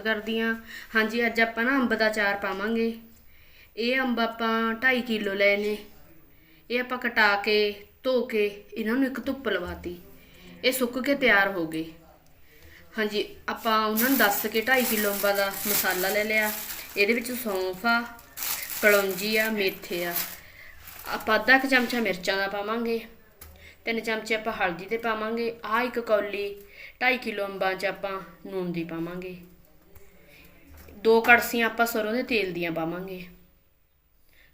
ਕਰਦੀ ਹਾਂ ਹਾਂਜੀ, ਅੱਜ ਆਪਾਂ ਨਾ ਅੰਬ ਦਾ ਚਾਰ ਪਾਵਾਂਗੇ। ਇਹ ਅੰਬ ਆਪਾਂ 2.5 ਕਿਲੋ ਲਏ ਨੇ। ਇਹ ਆਪਾਂ ਕਟਾ ਕੇ, ਧੋ ਕੇ ਇਹਨਾਂ ਨੂੰ ਇੱਕ ਧੁੱਪ ਲਵਾਤੀ। ਇਹ ਸੁੱਕ ਕੇ ਤਿਆਰ ਹੋ ਗਏ। ਹਾਂਜੀ, ਆਪਾਂ ਉਹਨਾਂ ਨੂੰ ਦੱਸ ਕੇ 2.5 ਕਿਲੋ ਅੰਬਾਂ ਦਾ ਮਸਾਲਾ ਲੈ ਲਿਆ। ਇਹਦੇ ਵਿੱਚ ਸੌਂਫ ਆ, ਕਲੌਂਜੀ ਆ, ਮੇਥੇ ਆ। ਆਪਾਂ ਅੱਧਾ ਕੁ ਚਮਚਾ ਮਿਰਚਾਂ ਦਾ ਪਾਵਾਂਗੇ। ਤਿੰਨ ਚਮਚੇ ਆਪਾਂ ਹਲਦੀ ਦੇ ਪਾਵਾਂਗੇ। ਆ ਇੱਕ ਕੌਲੀ 2.5 ਕਿਲੋ ਅੰਬਾਂ 'ਚ ਆਪਾਂ ਨੂਣ ਦੀ ਪਾਵਾਂਗੇ। ਦੋ ਕੜਸੀਆਂ ਆਪਾਂ ਸਰੋਂ ਦੇ ਤੇਲ ਦੀਆਂ ਪਾਵਾਂਗੇ।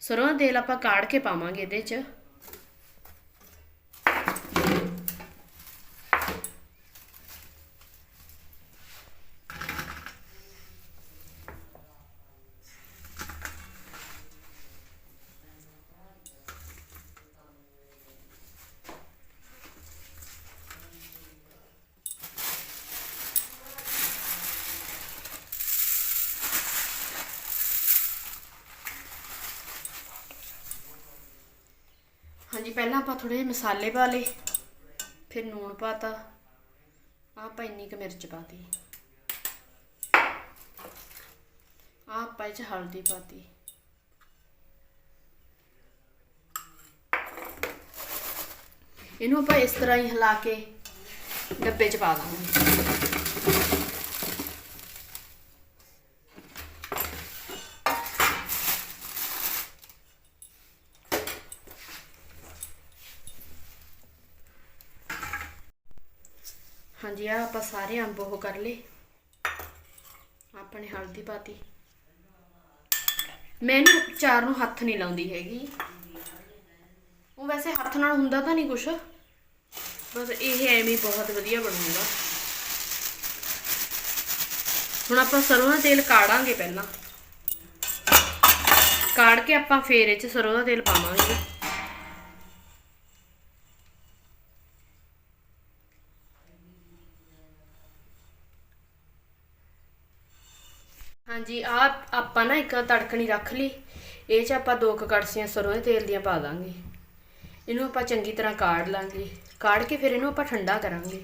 ਸਰੋਂ ਦਾ ਤੇਲ ਆਪਾਂ ਕਾੜ ਕੇ ਪਾਵਾਂਗੇ ਇਹਦੇ 'ਚ। ਹਾਂਜੀ, ਪਹਿਲਾਂ ਆਪਾਂ ਥੋੜੇ ਜਿਹੇ ਮਸਾਲੇ ਪਾ ਲਏ, ਫਿਰ ਨੂਣ ਪਾਤਾ। ਆਹ ਆਪਾਂ ਇੰਨੀ ਕੁ ਮਿਰਚ ਪਾਤੀ। ਆਹ ਆਪਾਂ ਇਹ ਚ ਹਲਦੀ ਪਾਤੀ। ਇਹਨੂੰ ਆਪਾਂ ਇਸ ਤਰ੍ਹਾਂ ਹੀ ਹਿਲਾ ਕੇ ਡੱਬੇ 'ਚ ਪਾ ਦਾਂਗੇ। ਹਾਂਜੀ ਆ ਆਪਾਂ ਸਾਰੇ ਅੰਬ ਉਹ ਕਰ ਲਏ। ਆਪਣੇ ਹਲਦੀ ਪਾਤੀ। ਮੈਂ ਇਹਨੂੰ ਚਾਰ ਨੂੰ ਹੱਥ ਨਹੀਂ ਲਾਉਂਦੀ ਹੈਗੀ। ਉਹ ਵੈਸੇ ਹੱਥ ਨਾਲ ਹੁੰਦਾ ਤਾਂ ਨਹੀਂ ਕੁਛ। ਬਸ ਇਹ ਐਵੇਂ ਬਹੁਤ ਵਧੀਆ ਬਣੂਗਾ। ਹੁਣ ਆਪਾਂ ਸਰੋਂ ਦਾ ਤੇਲ ਕਾੜਾਂਗੇ ਪਹਿਲਾਂ। ਕਾੜ ਕੇ ਆਪਾਂ ਫੇਰ ਇਹ ਚ ਸਰੋਂ ਦਾ ਤੇਲ ਪਾਵਾਂਗੇ। ਹਾਂਜੀ ਆ ਆਪਾਂ ਨਾ ਇੱਕ ਤੜਕਣੀ ਰੱਖ ਲਈ। ਇਹ ਚ ਆਪਾਂ ਦੋ ਕੁ ਕੜਛੀਆਂ ਸਰੋਂ ਦੇ ਤੇਲ ਦੀਆਂ ਪਾ ਦਾਂਗੇ। ਇਹਨੂੰ ਆਪਾਂ ਚੰਗੀ ਤਰ੍ਹਾਂ ਕਾੜ ਲਾਂਗੇ। ਕਾੜ ਕੇ ਫਿਰ ਇਹਨੂੰ ਆਪਾਂ ਠੰਡਾ ਕਰਾਂਗੇ।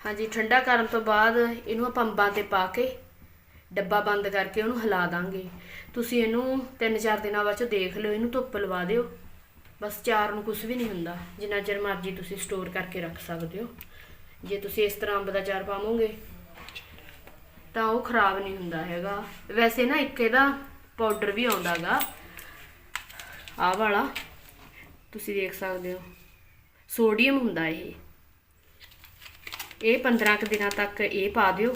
ਹਾਂਜੀ, ਠੰਡਾ ਕਰਨ ਤੋਂ ਬਾਅਦ ਇਹਨੂੰ ਆਪਾਂ ਅੰਬਾਂ ਤੇ ਪਾ ਕੇ ਡੱਬਾ ਬੰਦ ਕਰਕੇ ਉਹਨੂੰ ਹਿਲਾ ਦਾਂਗੇ। ਤੁਸੀਂ ਇਹਨੂੰ 3-4 ਦਿਨਾਂ ਬਾਅਦ ਚ ਦੇਖ ਲਿਓ, ਇਹਨੂੰ ਧੁੱਪ ਲਵਾ ਦਿਓ। ਬਸ ਚਾਰ ਨੂੰ ਕੁਝ ਵੀ ਨਹੀਂ ਹੁੰਦਾ। ਜਿੰਨਾ ਚਿਰ ਮਰਜ਼ੀ ਤੁਸੀਂ ਸਟੋਰ ਕਰਕੇ ਰੱਖ ਸਕਦੇ ਹੋ। ਜੇ ਤੁਸੀਂ ਇਸ ਤਰ੍ਹਾਂ ਅੰਬ ਦਾ ਚਾਰ ਪਾਵੋਗੇ, ਤਾਂ ਉਹ ਖਰਾਬ ਨਹੀਂ ਹੁੰਦਾ ਹੈਗਾ। ਵੈਸੇ ਨਾ ਇੱਕ ਇਹਦਾ ਪਾਊਡਰ ਵੀ ਆਉਂਦਾਗਾ ਆਹ ਵਾਲਾ, ਤੁਸੀਂ ਦੇਖ ਸਕਦੇ ਹੋ। ਸੋਡੀਅਮ ਹੁੰਦਾ ਇਹ। ਇਹ 15 ਕੁ ਦਿਨਾਂ ਤੱਕ ਇਹ ਪਾ ਦਿਓ,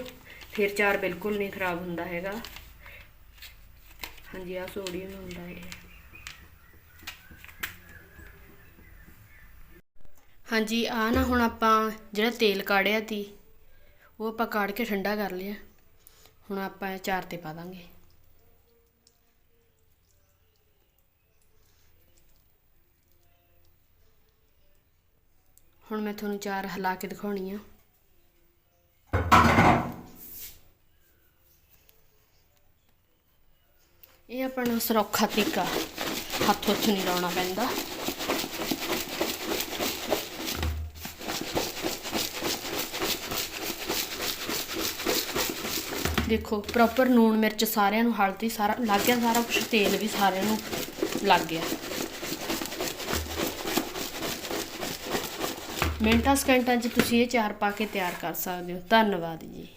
ਫਿਰ ਚਾਰ ਬਿਲਕੁਲ ਨਹੀਂ ਖਰਾਬ ਹੁੰਦਾ ਹੈਗਾ। ਹਾਂਜੀ ਆ ਸੋਡੀਅਮ ਹੁੰਦਾ ਇਹ। ਹਾਂਜੀ, ਆਹ ਨਾ ਹੁਣ ਆਪਾਂ ਜਿਹੜਾ ਤੇਲ ਕਾੜਿਆ ਤੀ, ਉਹ ਆਪਾਂ ਕਾੜ ਕੇ ਠੰਡਾ ਕਰ ਲਿਆ। ਹੁਣ ਆਪਾਂ ਇਹ ਚਾਰ ਤੇ ਪਾ ਦਾਂਗੇ। ਹੁਣ ਮੈਂ ਤੁਹਾਨੂੰ ਚਾਰ ਹਿਲਾ ਕੇ ਦਿਖਾਉਣੀ ਆ। ਇਹ ਆਪਣਾ ਸਰੋਖਾ ਤਰੀਕਾ, ਹੱਥ ਹੁੱਥ ਨਹੀਂ ਲਾਉਣਾ ਪੈਂਦਾ। ਦੇਖੋ ਪ੍ਰੋਪਰ ਨੂਣ ਮਿਰਚ ਸਾਰਿਆਂ ਨੂੰ, ਹਲਦੀ ਸਾਰਾ, ਲੱਗ ਗਿਆ ਸਾਰਾ ਕੁਝ ਤੇਲ ਵੀ ਸਾਰਿਆਂ ਨੂੰ ਲੱਗ ਗਿਆ। ਮਿੰਟਾਂ ਸਕਿੰਟਾਂ 'ਚ ਤੁਸੀਂ ਇਹ ਚਾਰ ਪਾ ਕੇ ਤਿਆਰ ਕਰ ਸਕਦੇ ਹੋ। ਧੰਨਵਾਦ ਜੀ।